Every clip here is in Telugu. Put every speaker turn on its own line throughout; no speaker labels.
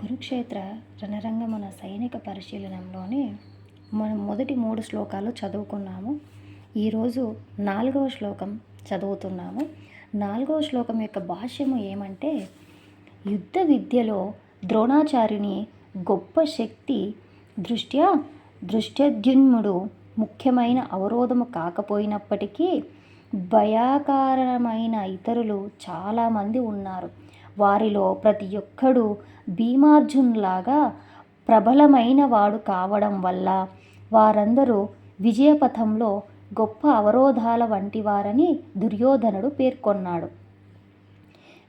కురుక్షేత్ర రణరంగమున సైనిక పరిశీలనంలోని మనం మొదటి మూడు శ్లోకాలు చదువుకున్నాము. ఈరోజు నాలుగవ శ్లోకం చదువుతున్నాము. నాలుగవ శ్లోకం యొక్క భాష్యము ఏమంటే యుద్ధ విద్యలో ద్రోణాచార్యుని గొప్ప శక్తి దృష్ట్యా దృష్టద్యుమ్నుడు ముఖ్యమైన అవరోధము కాకపోయినప్పటికీ భయాకారమైన ఇతరులు చాలామంది ఉన్నారు. వారిలో ప్రతి ఒక్కడు భీమార్జున్లాగా ప్రబలమైన వాడు కావడం వల్ల వారందరూ విజయపథంలో గొప్ప అవరోధాల వంటి వారని దుర్యోధనుడు పేర్కొన్నాడు.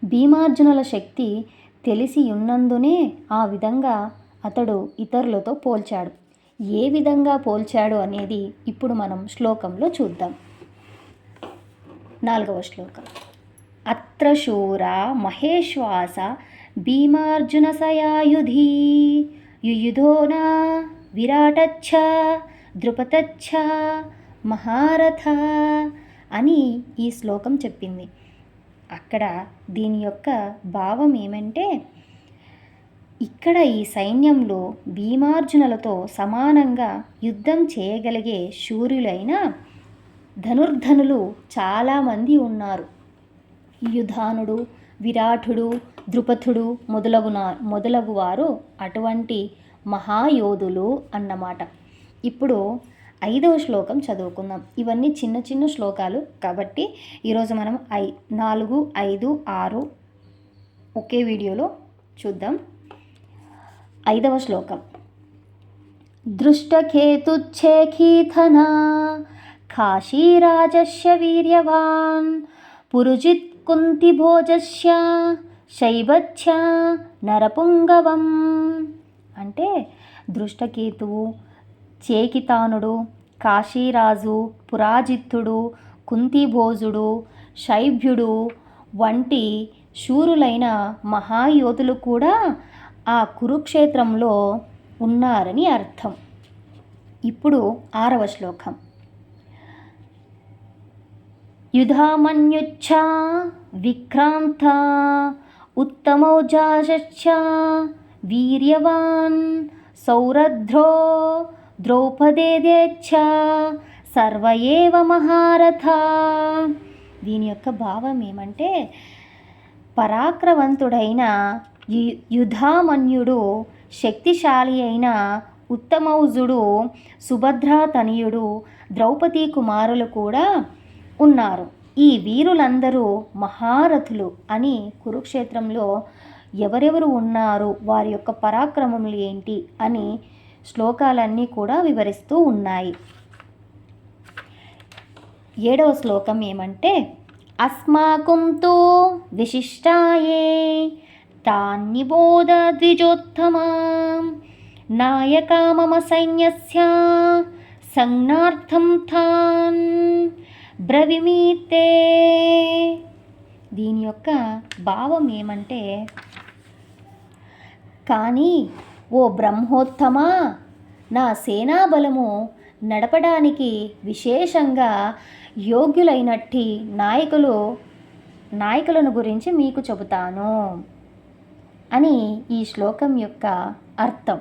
భీమార్జునుల శక్తి తెలిసి ఉన్నందునే ఆ విధంగా అతడు ఇతరులతో పోల్చాడు. ఏ విధంగా పోల్చాడు అనేది ఇప్పుడు మనం శ్లోకంలో చూద్దాం. నాలుగవ శ్లోకం. అత్ర శూర మహేశ్వాస భీమార్జున సయాయుధి యుయుధోన విరాటచ్చ ద్రుపతచ్చ మహారథ అని ఈ శ్లోకం చెప్పింది. అక్కడ దీని యొక్క భావం ఏమంటే ఇక్కడ ఈ సైన్యంలో భీమార్జునులతో సమానంగా యుద్ధం చేయగలిగే శూర్యులైన ధనుర్ధనులు చాలామంది ఉన్నారు. యుధానుడు విరాటుడు ద్రుపథుడు మొదలగున మొదలగు వారు అటువంటి మహాయోధులు అన్నమాట. ఇప్పుడు ఐదవ శ్లోకం చదువుకుందాం. ఇవన్నీ చిన్న చిన్న శ్లోకాలు కాబట్టి ఈరోజు మనం ఐ నాలుగు ఐదు ఆరు ఒకే వీడియోలో చూద్దాం. ఐదవ శ్లోకం. దృష్టకేతుచ్ఛేఖీథనా కాశీరాజస్య వీర్యవాన్ పురుజిత్ కుంతిభోజస్య శైవచ్చ నరపుంగవం. అంటే దృష్టకేతువు చేకితానుడు కాశీరాజు పురాజిత్తుడు కుంతిభోజుడు శైభ్యుడు వంటి శూరులైన మహాయోధులు కూడా ఆ కురుక్షేత్రంలో ఉన్నారని అర్థం. ఇప్పుడు ఆరవ శ్లోకం. యుధామన్యుచ్చ విక్రాంత ఉత్తమౌజాశ్చ వీర్యవాన్ సౌరధ్రో ద్రౌపదేదేచ్ఛ సర్వ ఏవ మహారథ దీని యొక్క భావం ఏమంటే పరాక్రవంతుడైన యు యుధామన్యుడు శక్తిశాలి అయిన ఉత్తమౌజుడు సుభద్రాతనయుడు ద్రౌపదీ కుమారులు కూడా ఉన్నారు. ఈ వీరులందరూ మహారథులు అని కురుక్షేత్రంలో ఎవరెవరు ఉన్నారు? వారి యొక్క పరాక్రమములు ఏంటి? అని శ్లోకాలన్నీ కూడా వివరిస్తూ ఉన్నాయి. ఏడవ శ్లోకం ఏమంటే అస్మాకం తో విశిష్టాయే తాన్నిబోధ ద్విజోత్తమా నాయక మమ సైన్యస్య సంజ్ఞార్థం తాన్ బ్రవిమీతే. దీని యొక్క భావం ఏమంటే కానీ ఓ బ్రహ్మోత్తమా నా సేనాబలము నడపడానికి విశేషంగా యోగ్యులైనట్టి నాయకులు నాయకులను గురించి మీకు చెబుతాను అని ఈ శ్లోకం యొక్క అర్థం.